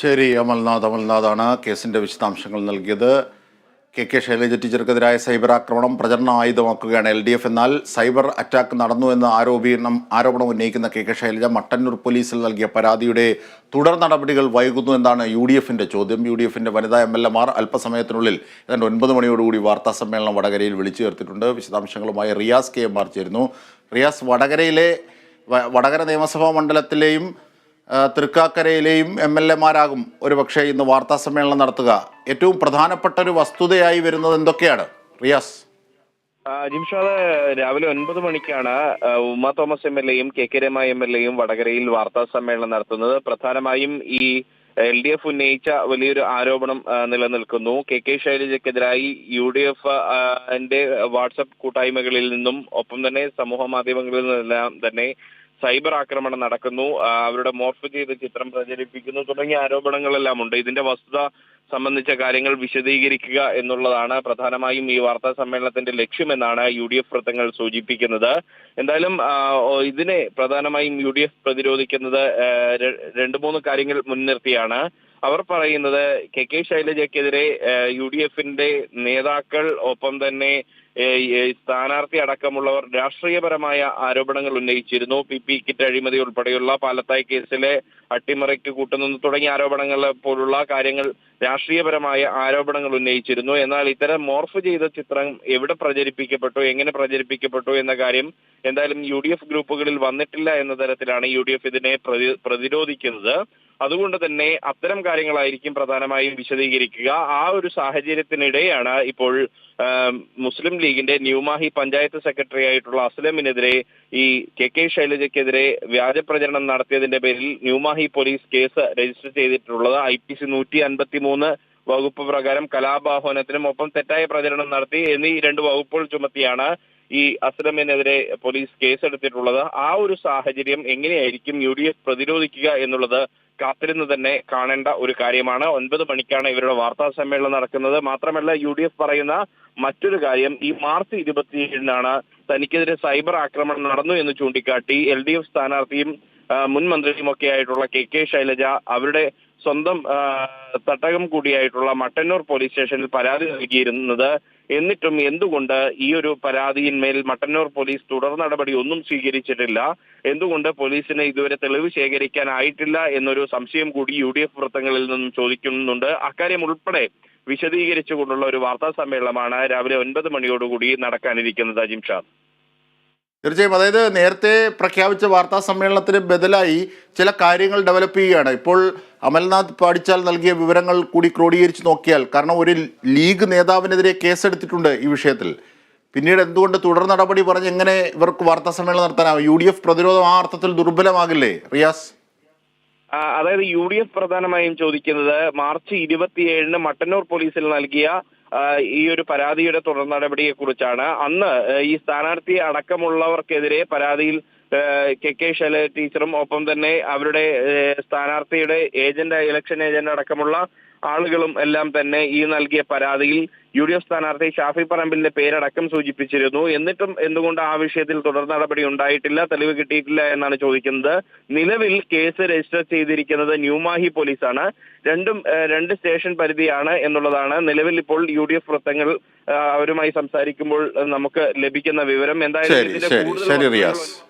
ശരി അമൽനാഥ് അമൽനാഥാണ് കേസിന്റെ വിശദാംശങ്ങൾ നൽകിയത്. കെ കെ ശൈലജ ടീച്ചർക്കെതിരായ സൈബർ ആക്രമണം പ്രചരണ ആയുധമാക്കുകയാണ് എൽ ഡി എഫ്. എന്നാൽ സൈബർ അറ്റാക്ക് നടന്നു എന്ന ആരോപണം ആരോപണം ഉന്നയിക്കുന്ന കെ കെ ശൈലജ മട്ടന്നൂർ പോലീസിൽ നൽകിയ പരാതിയുടെ തുടർ നടപടികൾ വൈകുന്നു എന്നാണ് യു ഡി എഫിന്റെ ചോദ്യം. യു ഡി എഫിന്റെ വനിതാ എം എൽ എമാർ അല്പസമയത്തിനുള്ളിൽ ഏതാണ്ട് ഒൻപത് മണിയോടുകൂടി വാർത്താ സമ്മേളനം വടകരയിൽ വിളിച്ചു ചേർത്തിട്ടുണ്ട്. വിശദാംശങ്ങളുമായി റിയാസ് കെ എം ചേരുന്നു. റിയാസ് വടകരയിലെ വടകര നിയമസഭാ മണ്ഡലത്തിലെയും തൃക്കാക്കരയിലെയും എം എൽ എമാരാകും ഒരുപക്ഷെ ഇന്ന് വാർത്താ സമ്മേളനം നടത്തുക. ഏറ്റവും പ്രധാനപ്പെട്ട ഒരു വസ്തുതയായി വരുന്നത് എന്തൊക്കെയാണ്? റിയാസ്. ജിംഷാദ് രാവിലെ ഒൻപത് മണിക്കാണ് ഉമ്മ തോമസ് എം എൽ എയും K K Rema M L എയും വടകരയിൽ വാർത്താ സമ്മേളനം നടത്തുന്നത്. പ്രധാനമായും ഈ എൽ ഡി എഫ് ഉന്നയിച്ച വലിയൊരു ആരോപണം നിലനിൽക്കുന്നു. കെ കെ ശൈലജയ്ക്കെതിരായി യു ഡി എഫ് ന്റെ വാട്സപ്പ് കൂട്ടായ്മകളിൽ നിന്നും ഒപ്പം തന്നെ സമൂഹ മാധ്യമങ്ങളിൽ നിന്നെല്ലാം തന്നെ സൈബർ ആക്രമണം നടക്കുന്നു. അവരുടെ മോർഫ് ചെയ്ത ചിത്രം പ്രചരിപ്പിക്കുന്നു. തുടങ്ങിയ ആരോപണങ്ങളെല്ലാം ഉണ്ട്. ഇതിന്റെ വസ്തുത സംബന്ധിച്ച കാര്യങ്ങൾ വിശദീകരിക്കുക എന്നുള്ളതാണ് പ്രധാനമായും ഈ വാർത്താ സമ്മേളനത്തിന്റെ ലക്ഷ്യമെന്നാണ് യു ഡി എഫ് വൃത്തങ്ങൾ സൂചിപ്പിക്കുന്നത്. എന്തായാലും ഇതിനെ പ്രധാനമായും യു ഡി എഫ് പ്രതിരോധിക്കുന്നത് രണ്ടു മൂന്ന് കാര്യങ്ങൾ മുൻനിർത്തിയാണ്. അവർ പറയുന്നത് കെ കെ ശൈലജയ്ക്കെതിരെ യു ഡി എഫിന്റെ നേതാക്കൾ ഒപ്പം തന്നെ സ്ഥാനാർത്ഥി അടക്കമുള്ളവർ രാഷ്ട്രീയപരമായ ആരോപണങ്ങൾ ഉന്നയിച്ചിരുന്നു. പി പി കിറ്റ് അഴിമതി ഉൾപ്പെടെയുള്ള പാലത്തായ് കേസിലെ അട്ടിമറിക്ക് കൂട്ടുനിന്ന് തുടങ്ങിയ ആരോപണങ്ങൾ പോലുള്ള കാര്യങ്ങൾ രാഷ്ട്രീയപരമായ ആരോപണങ്ങൾ ഉന്നയിച്ചിരുന്നു. എന്നാൽ ഇത്തരം മോർഫ് ചെയ്ത ചിത്രം എവിടെ പ്രചരിപ്പിക്കപ്പെട്ടു എങ്ങനെ പ്രചരിപ്പിക്കപ്പെട്ടു എന്ന കാര്യം എന്തായാലും യു ഡി എഫ് ഗ്രൂപ്പുകളിൽ വന്നിട്ടില്ല എന്ന തരത്തിലാണ് യു ഡി എഫ് ഇതിനെ പ്രതി- പ്രതിരോധിക്കുന്നത്. അതുകൊണ്ട് തന്നെ അത്തരം കാര്യങ്ങളായിരിക്കും പ്രധാനമായും വിശദീകരിക്കുക. ആ ഒരു സാഹചര്യത്തിനിടെയാണ് ഇപ്പോൾ മുസ്ലിം ലീഗിന്റെ ന്യൂമാഹി പഞ്ചായത്ത് സെക്രട്ടറി ആയിട്ടുള്ള അസ്ലമിനെതിരെ ഈ കെ കെ ശൈലജയ്ക്കെതിരെ വ്യാജ പ്രചരണം നടത്തിയതിന്റെ പേരിൽ ന്യൂമാഹി പോലീസ് കേസ് രജിസ്റ്റർ ചെയ്തിട്ടുള്ളത് ഐ പി സി നൂറ്റി അൻപത്തി മൂന്ന് വകുപ്പ് പ്രകാരം കലാപാഹ്വാനത്തിനും ഒപ്പം തെറ്റായ പ്രചരണം നടത്തി എന്നീ രണ്ട് വകുപ്പുകൾ ചുമത്തിയാണ് ഈ അസ്ലമിനെതിരെ പോലീസ് കേസെടുത്തിട്ടുള്ളത്. ആ ഒരു സാഹചര്യം എങ്ങനെയായിരിക്കും യു ഡി എഫ് പ്രതിരോധിക്കുക എന്നുള്ളത് കാത്തിരുന്ന് തന്നെ കാണേണ്ട ഒരു കാര്യമാണ്. ഒൻപത് മണിക്കാണ് ഇവരുടെ വാർത്താ സമ്മേളനം നടക്കുന്നത്. മാത്രമല്ല യു ഡി എഫ് പറയുന്ന മറ്റൊരു കാര്യം ഈ മാർച്ച് ഇരുപത്തിയേഴിനാണ് തനിക്കെതിരെ സൈബർ ആക്രമണം നടന്നു എന്ന് ചൂണ്ടിക്കാട്ടി എൽ ഡി എഫ് സ്ഥാനാർത്ഥിയും മുൻമന്ത്രിയുമൊക്കെ ആയിട്ടുള്ള കെ കെ ശൈലജ അവരുടെ സ്വന്തം തട്ടകം കൂടിയായിട്ടുള്ള മട്ടന്നൂർ പോലീസ് സ്റ്റേഷനിൽ പരാതി നൽകിയിരുന്നത് എന്നിട്ടും എന്തുകൊണ്ട് ഈ ഒരു പരാതിയിന്മേൽ മട്ടന്നൂർ പോലീസ് തുടർ നടപടി ഒന്നും സ്വീകരിച്ചിട്ടില്ല? എന്തുകൊണ്ട് പോലീസിന് ഇതുവരെ തെളിവ് ശേഖരിക്കാനായിട്ടില്ല എന്നൊരു സംശയം കൂടി യു ഡി എഫ് വൃത്തങ്ങളിൽ നിന്നും ചോദിക്കുന്നുണ്ട്. അക്കാര്യം ഉൾപ്പെടെ വിശദീകരിച്ചുകൊണ്ടുള്ള ഒരു വാർത്താ സമ്മേളനമാണ് രാവിലെ ഒൻപത് മണിയോടുകൂടി നടക്കാനിരിക്കുന്നത് അജിം ഷാ. തീർച്ചയായും. അതായത് നേരത്തെ പ്രഖ്യാപിച്ച വാർത്താ സമ്മേളനത്തിന് ബദലായി ചില കാര്യങ്ങൾ ഡെവലപ്പ് ചെയ്യുകയാണ്. ഇപ്പോൾ അമൽനാഥ് പാടിച്ചാൽ നൽകിയ വിവരങ്ങൾ കൂടി ക്രോഡീകരിച്ച് നോക്കിയാൽ കാരണം ഒരു ലീഗ് നേതാവിനെതിരെ കേസെടുത്തിട്ടുണ്ട് ഈ വിഷയത്തിൽ. പിന്നീട് എന്തുകൊണ്ട് തുടർ നടപടി പറഞ്ഞ് എങ്ങനെ ഇവർക്ക് വാർത്താ സമ്മേളനം നടത്താനാവും? യു ഡി എഫ് പ്രതിരോധം ആ അർത്ഥത്തിൽ ദുർബലമാകില്ലേ റിയാസ്? അതായത് യു ഡി എഫ് പ്രധാനമായും ചോദിക്കുന്നത് മാർച്ച് ഇരുപത്തിയേഴിന് മട്ടന്നൂർ പോലീസിൽ നൽകിയ ഈ ഒരു പരാതിയുടെ തുടർ നടപടിയെ കുറിച്ചാണ് അന്ന് ഈ സ്ഥാനാർത്ഥി അടക്കമുള്ളവർക്കെതിരെ പരാതിയിൽ കെ കെ ശൈല ടീച്ചറും ഒപ്പം തന്നെ അവരുടെ സ്ഥാനാർത്ഥിയുടെ ഏജന്റ് ഇലക്ഷൻ ഏജന്റ് അടക്കമുള്ള ആളുകളും എല്ലാം തന്നെ ഈ നൽകിയ പരാതിയിൽ യു ഡി എഫ് സ്ഥാനാർത്ഥി ഷാഫി പറമ്പിലിന്റെ പേരടക്കം സൂചിപ്പിച്ചിരുന്നു. എന്നിട്ടും എന്തുകൊണ്ട് ആ വിഷയത്തിൽ തുടർ നടപടി ഉണ്ടായിട്ടില്ല തെളിവ് കിട്ടിയിട്ടില്ല എന്നാണ് ചോദിക്കുന്നത്. നിലവിൽ കേസ് രജിസ്റ്റർ ചെയ്തിരിക്കുന്നത് ന്യൂമാഹി പോലീസാണ്. രണ്ടും രണ്ട് സ്റ്റേഷൻ പരിധിയാണ് എന്നുള്ളതാണ്. നിലവിൽ ഇപ്പോൾ യു ഡി എഫ് വൃത്തങ്ങൾ അവരുമായി സംസാരിക്കുമ്പോൾ നമുക്ക് ലഭിക്കുന്ന വിവരം. എന്തായാലും ഇതിന്റെ കൂടുതൽ